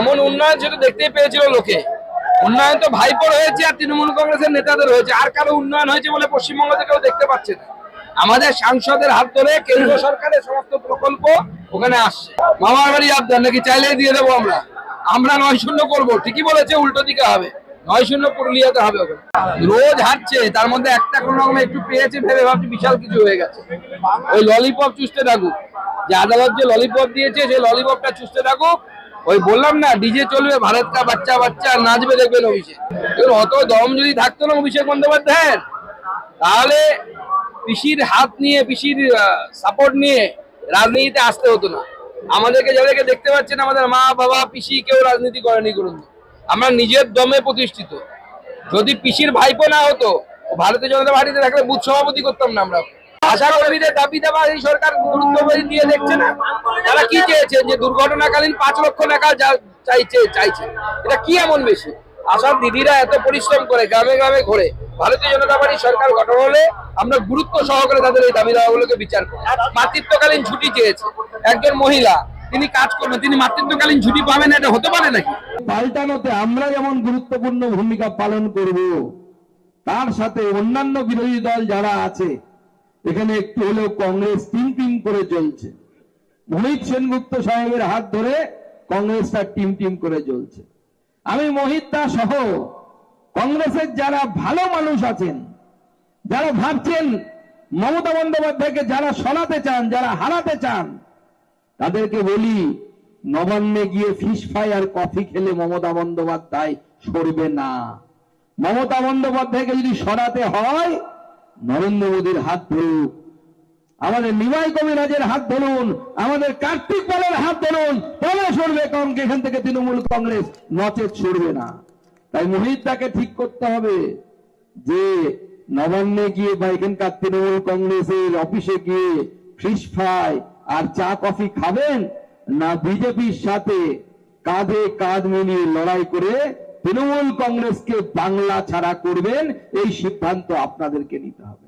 এমন উন্নয়ন সেটা দেখতেই পেয়েছিল লোকে। উন্নয়ন তো ভাইপোর হয়েছে আর তৃণমূল কংগ্রেসের নেতাদের হয়েছে আর কারও উন্নয়ন হয়েছে বলে পশ্চিমবঙ্গ থেকে কেউ দেখতে পাচ্ছে না। আমাদের সাংসদের হাত ধরে কেন্দ্র সরকারের সমস্ত প্রকল্প ওখানে আসছে। মামার বাড়ি আবদার নাকি চাইলেই দিয়ে দেবো আমরা। আমরা নয় শূন্য করব। ঠিকই বলেছে, উল্টো দিকে হবে। নয় শূন্য পুরুলিয়াতে হবে রোজ হাঁটছে, তার মধ্যে একটা কোনো রকম একটু পেয়েছে ভেবে ভাবছি বিশাল কিছু হয়ে গেছে। ওই ললিপপ চুষতে থাকুক। যে আদালত যে ললিপপ দিয়েছে, সেই ললিপপটা চুষতে থাকুক। ওই বললাম না ডিজে চলবে, ভারত কা বাচ্চা বাচ্চা নাচবে দেখবেন অভিষেক অত দম যদি থাকতো না অভিষেক বন্দ্যোপাধ্যায়ের, তাহলে পিসির হাত নিয়ে, পিসির সাপোর্ট নিয়ে রাজনীতিতে আসতে হতো না। আমাদেরকে যাদেরকে দেখতে পাচ্ছেন, আমাদের মা, বাবা, পিসি কেউ রাজনীতি করেনি করুন আমরা নিজের দমে প্রতিষ্ঠিত। যদি পিসির ভাইপো না হতো ভারতীয় জনতা পার্টিতে থাকলে বুথ সভাপতি করতাম না আমরা। আশা কর্মীদের দাবি দেওয়া এই সরকার গুরুত্ব দিয়ে দেখছে না। তারা কি চেয়েছেন যে দুর্ঘটনাকালীন পাঁচ লক্ষ টাকা চাইছে চাইছে। এটা কি এমন বেশি? দিদিরা এত পরিশ্রম করে গ্রামে গ্রামে ঘুরে। ভারতীয় জনতা পার্টি সরকার গঠন হলে আমরা গুরুত্ব সহকারে তাদের এই দাবি দাওয়াগুলোকে বিচার করি মাতৃত্বকালীন ছুটি চেয়েছে একজন মহিলা। তিনি কাজ করবেন, তিনি মাতৃত্বকালীন ছুটি পাবেন এটা হতে পারে নাকি? পাল্টানোতে আমরা যেমন গুরুত্বপূর্ণ ভূমিকা পালন করব, তার সাথে অন্যান্য বিরোধী দল যারা আছে এখানে একটু হলেও কংগ্রেস টিম টিম করে চলছে মোহিত সেনগুপ্ত সাহেবের হাত ধরে কংগ্রেসটা টিম টিম করে চলছে আমি মোহিত দা সহ কংগ্রেসের যারা ভালো মানুষ আছেন, যারা ভাবছেন মমতা বন্দ্যোপাধ্যায়কে যারা সরাতে চান, যারা হারাতে চান, তাদেরকে বলি, নবান্নে গিয়ে ফিশ ফ্রাই আর কফি খেলে মমতা বন্দ্যোপাধ্যায় সরবে না। মমতা বন্দ্যোপাধ্যায়কে যদি সরাতে হয় নরেন্দ্র মোদীর হাত ধরুক আমাদের নিমাই কবিরাজের হাত ধরুন, আমাদের কার্তিক পালের হাত ধরুন, তবে সরবে কারণ এখান থেকে তৃণমূল কংগ্রেস নচেত সরবে না। তাই মোহিতদাকে ঠিক করতে হবে যে নবান্নে গিয়ে বা এখানকার তৃণমূল কংগ্রেসের অফিসে গিয়ে ফিশ ফ্রাই আর চা কফি খাবেন, না বিজেপির সাথে কাঁধে কাঁধ মিলিয়ে লড়াই করে তৃণমূল কংগ্রেসকে বাংলা ছাড়া করবেন এই সিদ্ধান্ত আপনাদেরকে নিতে হবে।